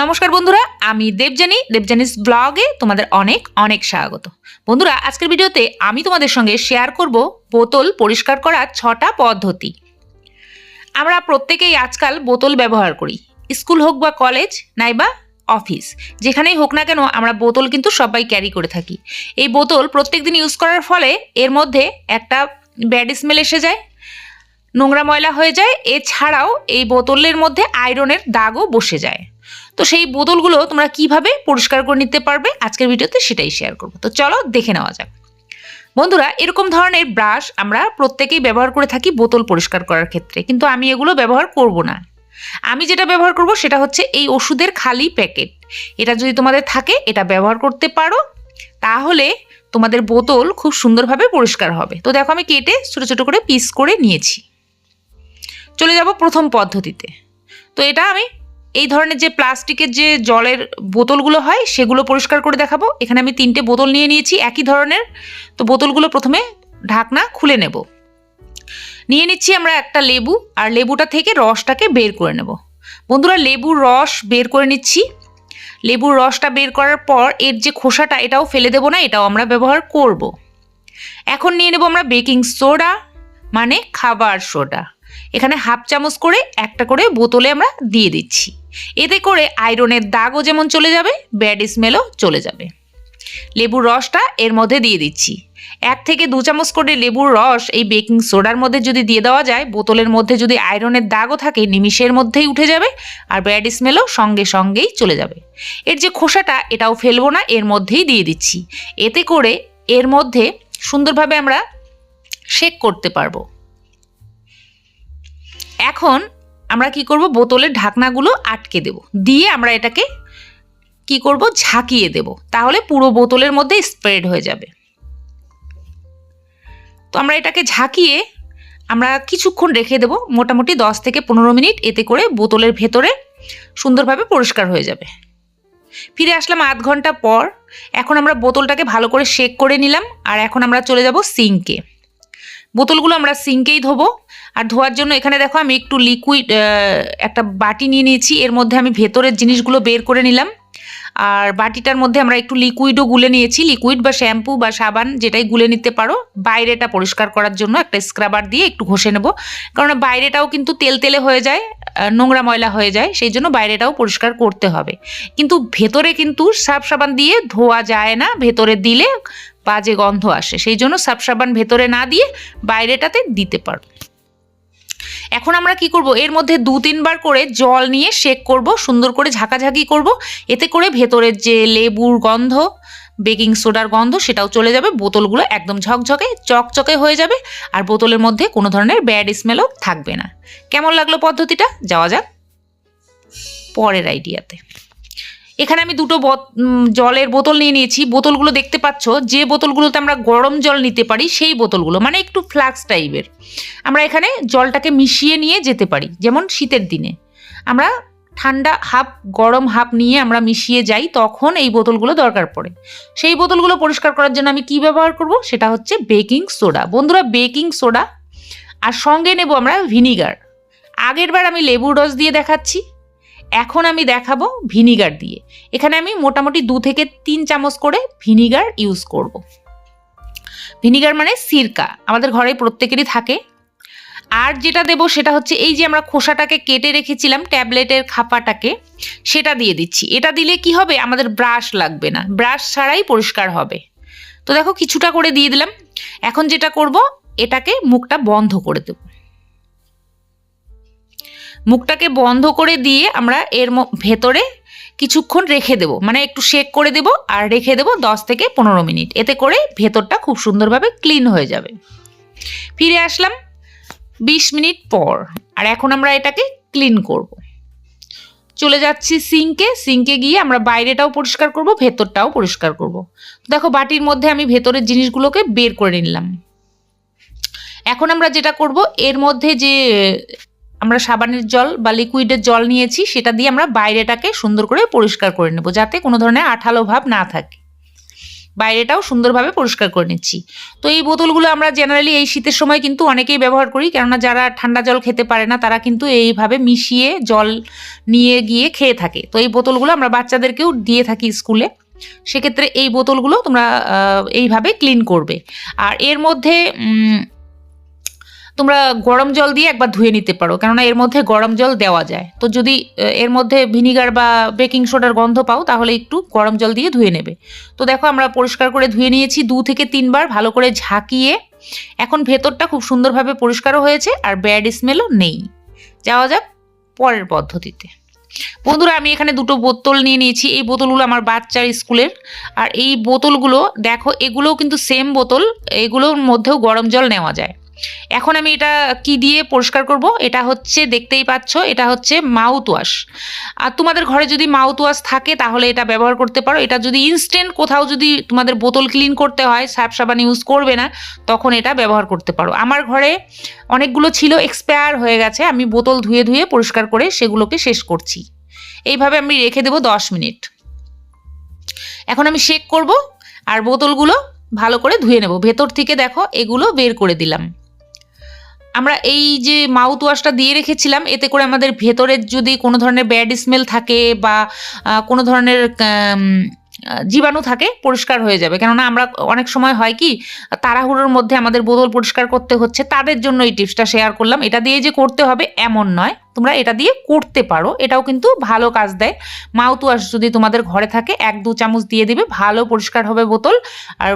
নমস্কার বন্ধুরা, আমি দেবজানি দেবজানিস ব্লগে তোমাদের অনেক অনেক স্বাগত। বন্ধুরা, আজকের ভিডিওতে আমি তোমাদের সঙ্গে শেয়ার করব বোতল পরিষ্কার করার ছটা পদ্ধতি। আমরা প্রত্যেকেই আজকাল বোতল ব্যবহার করি, স্কুল হোক বা কলেজ নাইবা অফিস যেখানেই হোক না কেন, আমরা বোতল কিন্তু সবাই ক্যারি করে থাকি। এই বোতল প্রত্যেক দিন ইউজ করার ফলে এর মধ্যে একটা ব্যাড স্মেল এসে যায়, নোংরা ময়লা হয়ে যায়। এছাড়াও এই বোতলের মধ্যে আয়রনের দাগও বসে যায়। তো সেই বোতলগুলো তোমরা কীভাবে পরিষ্কার করে নিতে পারবে? আজকের ভিডিওতে সেটাই শেয়ার করব। তো চলো দেখে নেওয়া যাক। বন্ধুরা, এরকম ধরনের ব্রাশ আমরা প্রত্যেকেই ব্যবহার করে থাকি বোতল পরিষ্কার করার ক্ষেত্রে। কিন্তু আমি এগুলো ব্যবহার করব না। আমি যেটা ব্যবহার করব সেটা হচ্ছে এই ওষুধের খালি প্যাকেট এটা যদি তোমাদের থাকে, এটা ব্যবহার করতে পারো। তাহলে তোমাদের বোতল খুব সুন্দরভাবে পরিষ্কার হবে। তো দেখো আমি কেটে ছোটো ছোটো করে পিস করে নিয়েছি। চলে যাব প্রথম পদ্ধতিতে। তো এটা আমি এই ধরনের যে প্লাস্টিকের যে জলের বোতলগুলো হয়, সেগুলো পরিষ্কার করে দেখাবো। এখানে আমি তিনটে বোতল নিয়ে নিয়েছি, একই ধরনের। তো বোতলগুলো প্রথমে ঢাকনা খুলে নেব। নিয়ে নিচ্ছি আমরা একটা লেবু, আর লেবুটা থেকে রসটাকে বের করে নেব। বন্ধুরা, লেবুর রস বের করে নিচ্ছি। লেবুর রসটা বের করার পর এর যে খোসাটা, এটাও ফেলে দেবো না, এটাও আমরা ব্যবহার করব। এখন নিয়ে নেব আমরা বেকিং সোডা মানে খাবার সোডা। এখানে হাফ চামচ করে একটা করে বোতলে আমরা দিয়ে দিচ্ছি। এতে করে আয়রনের দাগও যেমন চলে যাবে, ব্যাড স্মেলও চলে যাবে। লেবুর রসটা এর মধ্যে দিয়ে দিচ্ছি। এক থেকে দু চামচ করে লেবুর রস এই বেকিং সোডার মধ্যে যদি দিয়ে দেওয়া যায়, বোতলের মধ্যে যদি আয়রনের দাগও থাকে, নিমিষের মধ্যেই উঠে যাবে আর ব্যাড স্মেলও সঙ্গে সঙ্গেই চলে যাবে। এর যে খোসাটা, এটাও ফেলব না, এর মধ্যেই দিয়ে দিচ্ছি। এতে করে এর মধ্যে সুন্দরভাবে আমরা শেক করতে পারব। এখন আমরা কি করব? বোতলের ঢাকনাগুলো আটকে দেব। দিয়ে আমরা এটাকে কি করব? ঝাঁকিয়ে দেব। তাহলে পুরো বোতলের মধ্যে স্প্রেড হয়ে যাবে। তো আমরা এটাকে ঝাঁকিয়ে আমরা কিছুক্ষণ রেখে দেব। মোটামুটি দশ থেকে পনেরো মিনিট। এতে করে বোতলের ভেতরে সুন্দরভাবে পরিষ্কার হয়ে যাবে। ফিরে আসলাম আধ ঘণ্টা পর। এখন আমরা বোতলটাকে ভালো করে শেক করে নিলাম। আর এখন আমরা চলে যাব সিঙ্কে বোতলগুলো আমরা সিঙ্কেই ধোবো। আর ধোয়ার জন্য এখানে দেখো আমি একটু লিকুইড একটা বাটি নিয়ে নিয়েছি। এর মধ্যে আমি ভেতরের জিনিসগুলো বের করে নিলাম। আর বাটিটার মধ্যে আমরা একটু লিকুইডও গুলে নিয়েছি। লিকুইড বা শ্যাম্পু বা সাবান যেটাই গুলে নিতে পারো, বাইরেটা পরিষ্কার করার জন্য একটা স্ক্রাবার দিয়ে একটু ঘষে নেব। কারণ বাইরেটাও কিন্তু তেল তেলে হয়ে যায় নোংরা ময়লা হয়ে যায়, সেই জন্য বাইরেটাও পরিষ্কার করতে হবে। কিন্তু ভেতরে কিন্তু সাব সাবান দিয়ে ধোয়া যায় না, ভেতরে দিলে বাজে গন্ধ আসে। সেই জন্য সাব সাবান ভেতরে না দিয়ে বাইরেটাতে দিতে পারো। এখন আমরা কি করব? এর মধ্যে দু, তিনবার করে জল নিয়ে শেক করব, সুন্দর করে ঝাঁকাঝাঁকি করব। এতে করে ভেতরের যে লেবুর গন্ধ বেকিং সোডার গন্ধ, সেটাও চলে যাবে। বোতলগুলো একদম ঝকঝকে, চকচকে হয়ে যাবে আর বোতলের মধ্যে কোনো ধরনের ব্যাড স্মেলও থাকবে না। কেমন লাগল পদ্ধতিটা? যাওয়া যাক। পরের আইডিয়াতে এখানে আমি দুটো জলের বোতল নিয়ে নিয়েছি। বোতলগুলো দেখতে পাচ্ছ, যে বোতলগুলোতে আমরা গরম জল নিতে পারি, সেই বোতলগুলো মানে একটু ফ্লাক্স টাইপের। আমরা এখানে জলটাকে মিশিয়ে নিয়ে যেতে পারি, যেমন শীতের দিনে। আমরা ঠান্ডা হাফ, গরম হাফ নিয়ে আমরা মিশিয়ে যাই, তখন এই বোতলগুলো দরকার পড়ে। সেই বোতলগুলো পরিষ্কার করার জন্য আমি কি ব্যবহার করব? সেটা হচ্ছে বেকিং সোডা। বন্ধুরা, বেকিং সোডা, আর সঙ্গে নেব আমরা ভিনিগার। আগের বার আমি লেবুর রস দিয়ে দেখাচ্ছি। এখন আমি দেখাবো ভিনিগার দিয়ে। এখানে আমি মোটামুটি দু থেকে তিন চামচ করে ভিনিগার ইউজ করব। ভিনিগার মানে সিরকা, আমাদের ঘরে প্রত্যেকেরই থাকে। আর যেটা দেব সেটা হচ্ছে এই যে আমরা খোসাটাকে কেটে রেখেছিলাম ট্যাবলেটের খাপাটাকে, সেটা দিয়ে দিচ্ছি। এটা দিলে কি হবে? আমাদের ব্রাশ লাগবে না। ব্রাশ ছাড়াই পরিষ্কার হবে। তো দেখো কিছুটা করে দিয়ে দিলাম। এখন যেটা করব, এটাকে মুখটা বন্ধ করে দেবো। মুখটাকে বন্ধ করে দিয়ে আমরা এর ভেতরে কিছুক্ষণ রেখে দেব। মানে একটু শেক করে দেব আর রেখে দেব দশ থেকে পনেরো মিনিট। এতে করে ভেতরটা খুব সুন্দরভাবে ক্লিন হয়ে যাবে। ফিরে আসলাম বিশ মিনিট পর। আর এখন আমরা এটাকে ক্লিন করব। চলে যাচ্ছি সিঙ্কে সিঙ্কে গিয়ে আমরা বাইরেটাও পরিষ্কার করব, ভেতরটাও পরিষ্কার করব। দেখো বাটির মধ্যে আমি ভেতরের জিনিসগুলোকে বের করে নিলাম। এখন আমরা যেটা করব, এর মধ্যে যে আমরা সাবানের জল বা লিকুইডের জল নিয়েছি, সেটা দিয়ে আমরা বাইরেটাকে সুন্দর করে পরিষ্কার করে নেব যাতে কোনো ধরনের আঠালো ভাব না থাকে। বাইরেটাও সুন্দরভাবে পরিষ্কার করে নিচ্ছি। তো এই বোতলগুলো আমরা জেনারেলি এই শীতের সময় কিন্তু অনেকেই ব্যবহার করি, কেননা যারা ঠান্ডা জল খেতে পারে না, তারা কিন্তু এইভাবে মিশিয়ে জল নিয়ে গিয়ে খেয়ে থাকে। তো এই বোতলগুলো আমরা বাচ্চাদেরকেও দিয়ে থাকি স্কুলে। সেক্ষেত্রে এই বোতলগুলো তোমরা এইভাবে ক্লিন করবে। আর এর মধ্যে তোমরা গরম জল দিয়ে একবার ধুয়ে নিতে পারো, কেননা এর মধ্যে গরম জল দেওয়া যায়। তো যদি এর মধ্যে ভিনিগার বা বেকিং সোডার গন্ধ পাও, তাহলে একটু গরম জল দিয়ে ধুয়ে নেবে। তো দেখো আমরা পরিষ্কার করে ধুয়ে নিয়েছি দু থেকে তিনবার, ভালো করে ঝাঁকিয়ে। এখন ভেতরটা খুব সুন্দরভাবে পরিষ্কারও হয়েছে, আর ব্যাড স্মেলও নেই। যাওয়া যাক পরের পদ্ধতিতে। বন্ধুরা, আমি এখানে দুটো বোতল নিয়ে নিয়েছি। এই বোতলগুলো আমার বাচ্চার স্কুলের। আর এই বোতলগুলো, দেখো, এগুলোও কিন্তু সেম বোতল, এগুলোর মধ্যেও গরম জল নেওয়া যায়। এখন আমি এটা কি দিয়ে পরিষ্কার করব? এটা হচ্ছে, দেখতেই পাচ্ছ, এটা হচ্ছে মাউথ ওয়াশ আর তোমাদের ঘরে যদি মাউথ ওয়াশ থাকে, তাহলে এটা ব্যবহার করতে পারো। এটা যদি ইনস্ট্যান্ট কোথাও যদি তোমাদের বোতল ক্লিন করতে হয় সার্ফ সাবান ইউজ করবে না, তখন এটা ব্যবহার করতে পারো। আমার ঘরে অনেকগুলো ছিল এক্সপায়ার হয়ে গেছে। আমি বোতল ধুয়ে ধুয়ে পরিষ্কার করে সেগুলোকে শেষ করছি। এইভাবে আমি রেখে দেবো দশ মিনিট। এখন আমি শেক করব, আর বোতলগুলো ভালো করে ধুয়ে নেব। ভেতর থেকে দেখো, এগুলো বের করে দিলাম। আমরা এই যে মাউথ ওয়াশটা দিয়ে রেখেছিলাম, এতে করে আমাদের ভেতরের যদি কোনো ধরনের ব্যাড স্মেল থাকে বা কোনো ধরনের জীবাণু থাকে, পরিষ্কার হয়ে যাবে। কেননা আমরা অনেক সময় হয় কি, তাড়াহুড়োর মধ্যে আমাদের বোতল পরিষ্কার করতে হচ্ছে, তাদের জন্য এই টিপসটা শেয়ার করলাম। এটা দিয়ে যে করতে হবে, এমন নয়। তোমরা এটা দিয়ে করতে পারো। এটাও কিন্তু ভালো কাজ দেয়। মাউথ ওয়াশ যদি তোমাদের ঘরে থাকে, এক দু চামচ দিয়ে দিবে, ভালো পরিষ্কার হবে বোতল। আর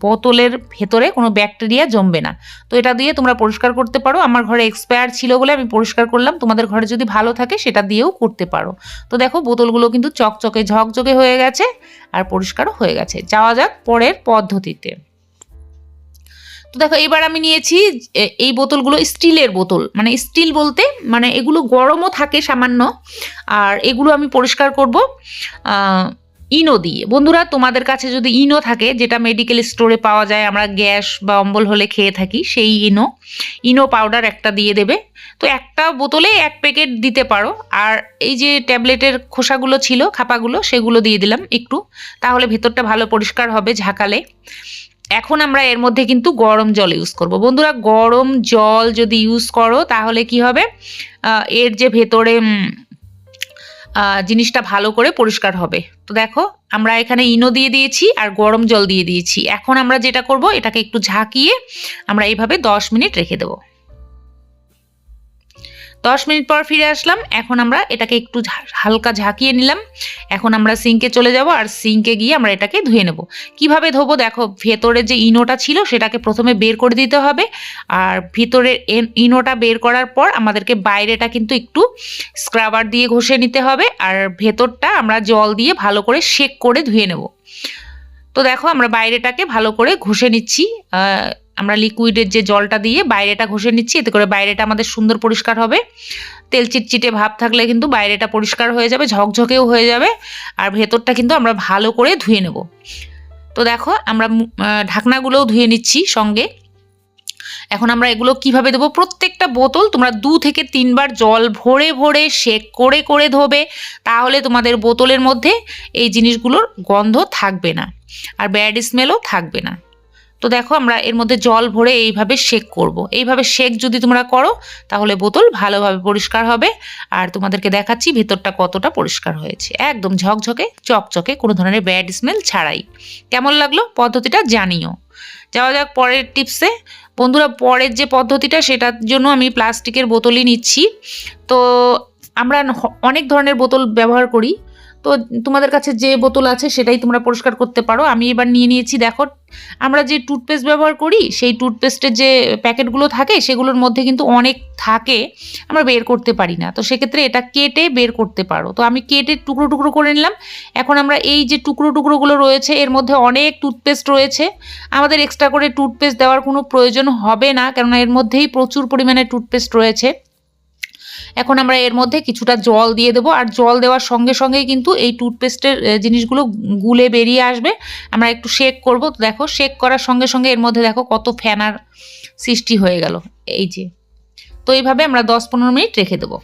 বোতলের ভেতরে কোনো ব্যাকটেরিয়া জমবে না। তো এটা দিয়ে তোমরা পরিষ্কার করতে পারো। আমার ঘরে এক্সপায়ার ছিল বলে আমি পরিষ্কার করলাম। তোমাদের ঘরে যদি ভালো থাকে, সেটা দিয়েও করতে পারো। তো দেখো, বোতলগুলো কিন্তু চকচকে, ঝকঝকে হয়ে গেছে আর পরিষ্কারও হয়ে গেছে। যাওয়া যাক পরের পদ্ধতিতে। তো দেখো, এবার আমি নিয়েছি এই বোতলগুলো স্টিলের বোতল। মানে স্টিল বলতে মানে এগুলো গরমও থাকে সামান্য, আর এগুলো আমি পরিষ্কার করব ইনো দিয়ে। বন্ধুরা, তোমাদের কাছে যদি ইনো থাকে, যেটা মেডিকেল স্টোরে পাওয়া যায়, আমরা গ্যাস বা অম্বল হলে খেয়ে থাকি, সেই ইনো। ইনো পাউডার একটা দিয়ে দেবে। তো একটা বোতলে এক প্যাকেট দিতে পারো। আর এই যে ট্যাবলেটের খোসাগুলো ছিল, খাপাগুলো, সেগুলো দিয়ে দিলাম একটু। তাহলে ভেতরটা ভালো পরিষ্কার হবে ঝাঁকালে। এখন আমরা এর মধ্যে কিন্তু গরম জল ইউজ করব। বন্ধুরা, গরম জল যদি ইউজ করো, তাহলে কি হবে? এর যে ভেতরে জিনিসটা ভালো করে পরিষ্কার হবে। তো দেখো, আমরা এখানে ইনো দিয়ে দিয়েছি আর গরম জল দিয়ে দিয়েছি। এখন আমরা যেটা করব, এটাকে একটু ঝাঁকিয়ে আমরা এইভাবে দশ মিনিট রেখে দেবো। দশ মিনিট পর ফিরে আসলাম। এখন আমরা এটাকে একটু হালকা ঝাঁকিয়ে নিলাম। এখন আমরা সিঙ্কে চলে যাব আর সিঙ্কে গিয়ে আমরা এটাকে ধুয়ে নেব। কীভাবে ধোবো? দেখো, ভেতরে যে ইনোটা ছিল সেটাকে প্রথমে বের করে দিতে হবে। আর ভিতরের ইনোটা বের করার পর আমাদেরকে বাইরেটা কিন্তু একটু স্ক্রাবার দিয়ে ঘষে নিতে হবে। আর ভেতরটা আমরা জল দিয়ে ভালো করে শেক করে ধুয়ে নেব। তো দেখো, আমরা বাইরেটাকে ভালো করে ঘষে নিচ্ছি। আমরা লিকুইডের যে জলটা দিয়ে বাইরেটা ঘষে নিচ্ছি, এতে করে বাইরেটা আমাদের সুন্দর পরিষ্কার হবে। তেল চিটচিটে ভাব থাকলে কিন্তু বাইরেটা পরিষ্কার হয়ে যাবে, ঝকঝকেও হয়ে যাবে, আর ভেতরটা কিন্তু আমরা ভালো করে ধুয়ে নেব। তো দেখো, আমরা ঢাকনাগুলোও ধুয়ে নিচ্ছি সঙ্গে। এখন আমরা এগুলো কীভাবে দেবো? প্রত্যেকটা বোতল তোমরা দু থেকে তিনবার জল ভরে ভরে শেক করে করে ধোবে, তাহলে তোমাদের বোতলের মধ্যে এই জিনিসগুলোর গন্ধ থাকবে না, আর ব্যাড স্মেলও থাকবে না। তো দেখো আমরা এর মধ্যে জল ভরে এইভাবে শেক করব। এইভাবে শেক যদি তোমরা করো, তাহলে বোতল ভালোভাবে পরিষ্কার হবে। আর তোমাদেরকে দেখাচ্ছি ভেতরটা কতটা পরিষ্কার হয়েছে। একদম ঝকঝকে, চকচকে, কোনো ধরনের ব্যাড স্মেল ছাড়াই। কেমন লাগল? পদ্ধতিটা জানিও। যাওয়া যাক পরের টিপসে বন্ধুরা, পরের যে পদ্ধতিটা, সেটার জন্য আমি প্লাস্টিকের বোতলই নিচ্ছি। তো আমরা অনেক ধরনের বোতল ব্যবহার করি। তো তোমাদের কাছে যে বোতল আছে সেটাই তোমরা পরিষ্কার করতে পারো। আমি এবার নিয়ে নিয়েছি, দেখো, আমরা যে টুথপেস্ট ব্যবহার করি, সেই টুথপেস্টের যে প্যাকেটগুলো থাকে, সেগুলোর মধ্যে কিন্তু অনেক থাকে, আমরা বের করতে পারি না। তো সেক্ষেত্রে এটা কেটে বের করতে পারো। তো আমি কেটে টুকরো টুকরো করে নিলাম। এখন আমরা এই যে টুকরো টুকরোগুলো রয়েছে, এর মধ্যে অনেক টুথপেস্ট রয়েছে। আমাদের এক্সট্রা করে টুথপেস্ট দেওয়ার কোনো প্রয়োজন হবে না, কেননা এর মধ্যেই প্রচুর পরিমাণে টুথপেস্ট রয়েছে। এখন আমরা এর মধ্যে কিছুটা জল দিয়ে দেবো। আর জল দেওয়ার সঙ্গে সঙ্গেই কিন্তু এই টুথপেস্টের জিনিসগুলো গুলে বেরিয়ে আসবে। আমরা একটু শেক করব। তো দেখো শেক করার সঙ্গে সঙ্গে এর মধ্যে দেখো কত ফ্যানার সৃষ্টি হয়ে গেল। এই যে। তো এইভাবে আমরা দশ পনেরো মিনিট রেখে দেবো।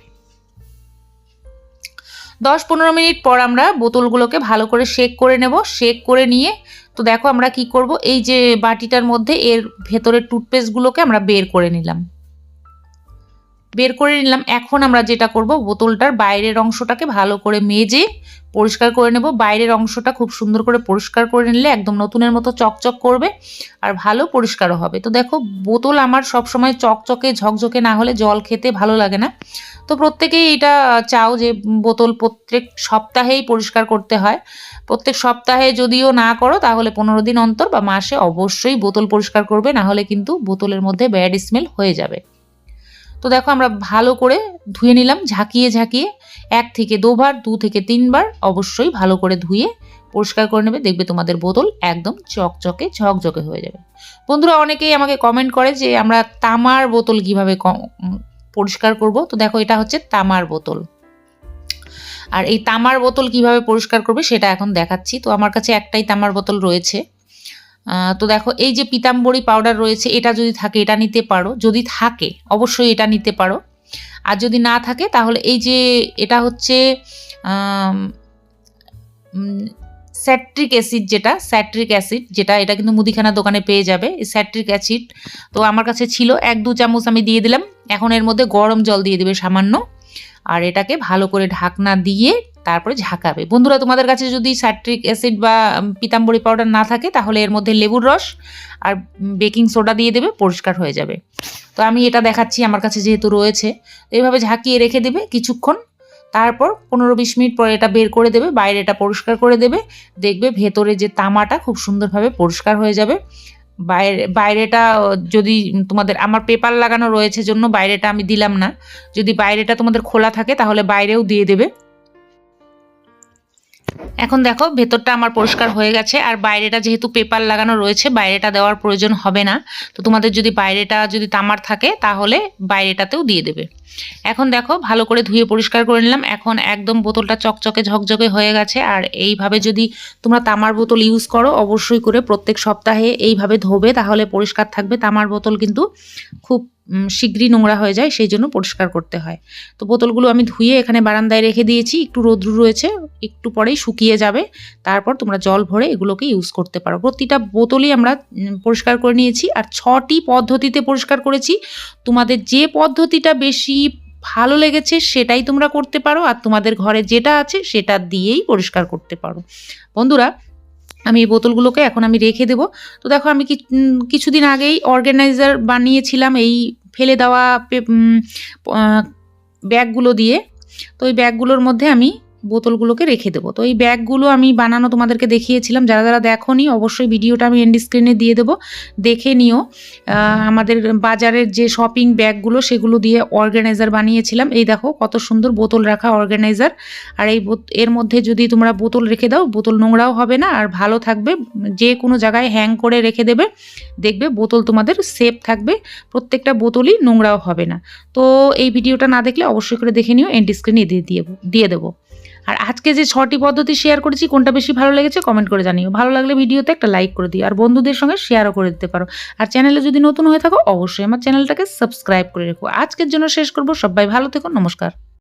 দশ পনেরো মিনিট পর আমরা বোতলগুলোকে ভালো করে শেক করে নেব। শেক করে নিয়ে তো দেখো আমরা কি করব? এই যে বাটিটার মধ্যে এর ভেতরের টুথপেস্টগুলোকে আমরা বের করে নিলাম। বের করে নিলাম। এখন আমরা যেটা করব, বোতলটার বাইরের অংশটাকে ভালো করে মেজে পরিষ্কার করে নেব। বাইরের অংশটা খুব সুন্দর করে পরিষ্কার করে নিলে একদম নতুনের মতো চকচক করবে আর ভালো পরিষ্কারও হবে। তো দেখো, বোতল আমার সবসময় চকচকে, ঝকঝকে না হলে জল খেতে ভালো লাগে না। তো প্রত্যেকেই এটা চাও যে বোতল প্রত্যেক সপ্তাহেই পরিষ্কার করতে হয়। প্রত্যেক সপ্তাহে যদিও না করো, তাহলে পনেরো দিন অন্তর বা মাসে অবশ্যই বোতল পরিষ্কার করবে, না হলে কিন্তু বোতলের মধ্যে ব্যাড স্মেল হয়ে যাবে। তো দেখো আমরা ভালো করে ধুয়ে নিলাম, ঝাঁকিয়ে ঝাঁকিয়ে। এক থেকে দুবার, দু থেকে তিনবার অবশ্যই ভালো করে ধুয়ে পরিষ্কার করে নেবে, দেখবে তোমাদের বোতল একদম চকচকে, ঝকঝকে হয়ে যাবে। বন্ধুরা, অনেকেই আমাকে কমেন্ট করে যে আমরা তামার বোতল কীভাবে পরিষ্কার করব। তো দেখো, এটা হচ্ছে তামার বোতল। আর এই তামার বোতল কীভাবে পরিষ্কার করবে সেটা এখন দেখাচ্ছি। তো আমার কাছে একটাই তামার বোতল রয়েছে। তো দেখো, এই যে পিতাম্বরী পাউডার রয়েছে, এটা যদি থাকে, এটা নিতে পারো। যদি থাকে, অবশ্যই এটা নিতে পারো। আর যদি না থাকে, তাহলে এই যে এটা হচ্ছে স্যাট্রিক অ্যাসিড যেটা স্যাট্রিক অ্যাসিড, যেটা এটা কিন্তু মুদিখানা দোকানে পেয়ে যাবে স্যাট্রিক অ্যাসিড। তো আমার কাছে ছিল, এক দু চামচ আমি দিয়ে দিলাম। এখন এর মধ্যে গরম জল দিয়ে দেবে সামান্য। আর এটাকে ভালো করে ঢাকনা দিয়ে তারপরে ঝাঁকাবে। বন্ধুরা, তোমাদের কাছে যদি স্যাট্রিক অ্যাসিড বা পিতাম্বরী পাউডার না থাকে, তাহলে এর মধ্যে লেবুর রস আর বেকিং সোডা দিয়ে দেবে, পরিষ্কার হয়ে যাবে। তো আমি এটা দেখাচ্ছি, আমার কাছে যেহেতু রয়েছে। তো এইভাবে ঝাঁকিয়ে রেখে দেবে কিছুক্ষণ। তারপর পনেরো বিশ মিনিট পরে এটা বের করে দেবে বাইরে এটা পরিষ্কার করে দেবে। দেখবে ভেতরে যে তামাটা খুব সুন্দরভাবে পরিষ্কার হয়ে যাবে। বাইরে, বাইরেটা যদি তোমাদের, আমার পেপার লাগানো রয়েছে জন্য বাইরেটা আমি দিলাম না। যদি বাইরেটা তোমাদের খোলা থাকে তাহলে বাইরেও দিয়ে দেবে। এখন দেখো, ভেতরটা আমার পরিষ্কার হয়ে গেছে, আর বাইরেটা যেহেতু পেপার লাগানো রয়েছে, বাইরেটা দেওয়ার প্রয়োজন হবে না। তো তোমাদের যদি বাইরেটা যদি তামার থাকে, তাহলে বাইরেটাতেও দিয়ে দেবে। এখন দেখো, ভালো করে ধুয়ে পরিষ্কার করে নিলাম। এখন একদম বোতলটা চকচকে ঝকঝকে হয়ে গেছে, আর এইভাবে যদি তোমরা তামার বোতল ইউজ করো, অবশ্যই করে প্রত্যেক সপ্তাহে এইভাবে ধোবে, তাহলে পরিষ্কার থাকবে। তামার বোতল কিন্তু খুব শীঘ্রই নোংরা হয়ে যায়, সেই জন্য পরিষ্কার করতে হয়। তো বোতলগুলো আমি ধুয়ে এখানে বারান্দায় রেখে দিয়েছি, একটু রোদ্রু রয়েছে, একটু পরেই শুকিয়ে যাবে, তারপর তোমরা জল ভরে এগুলোকে ইউজ করতে পারো। প্রতিটা বোতলই আমরা পরিষ্কার করে নিয়েছি, আর ছটি পদ্ধতিতে পরিষ্কার করেছি। তোমাদের যে পদ্ধতিটা বেশি ভালো লেগেছে সেটাই তোমরা করতে পারো, আর তোমাদের ঘরে যেটা আছে সেটা দিয়েই পরিষ্কার করতে পারো। বন্ধুরা আমি এই বোতলগুলোকে এখন আমি রেখে দেবো। তো দেখো আমি কিছুদিন আগেই অর্গানাইজার বানিয়েছিলাম এই ফেলে দেওয়া ব্যাগগুলো দিয়ে। তো ওই ব্যাগগুলোর মধ্যে আমি বোতলগুলোকে রেখে দেবো। তো এই ব্যাগগুলো আমি বানানো তোমাদেরকে দেখিয়েছিলাম। যারা যারা দেখো নি অবশ্যই ভিডিওটা আমি এন্ড স্ক্রিনে দিয়ে দেবো। দেখে নিও। আমাদের বাজারের যে শপিং ব্যাগগুলো, সেগুলো দিয়ে অর্গানাইজার বানিয়েছিলাম। এই দেখো, কত সুন্দর বোতল রাখা অর্গানাইজার আর এই এর মধ্যে যদি তোমরা বোতল রেখে দাও, বোতল নোংরাও হবে না। আর ভালো থাকবে, যে কোনো জায়গায় হ্যাং করে রেখে দেবে, দেখবে বোতল তোমাদের সেফ থাকবে। প্রত্যেকটা বোতলই নোংরাও হবে না। তো এই ভিডিওটা না দেখলে অবশ্যই করে দেখে নিও। এন্ড স্ক্রিনে দিয়ে দিয়ে দিয়ে দেবো। আর আজকে যে ছটি পদ্ধতি শেয়ার করেছি, কোনটা বেশি ভালো লেগেছে কমেন্ট করে জানিও। ভালো লাগলে ভিডিওতে একটা লাইক করে দিও, আর বন্ধুদের সঙ্গে শেয়ারও করে দিতে পারো। আর চ্যানেলে যদি নতুন হয়ে থাকো, অবশ্যই আমার চ্যানেলটাকে সাবস্ক্রাইব করে রেখো। আজকের জন্য শেষ করব, সবাই ভালো থেকো, নমস্কার।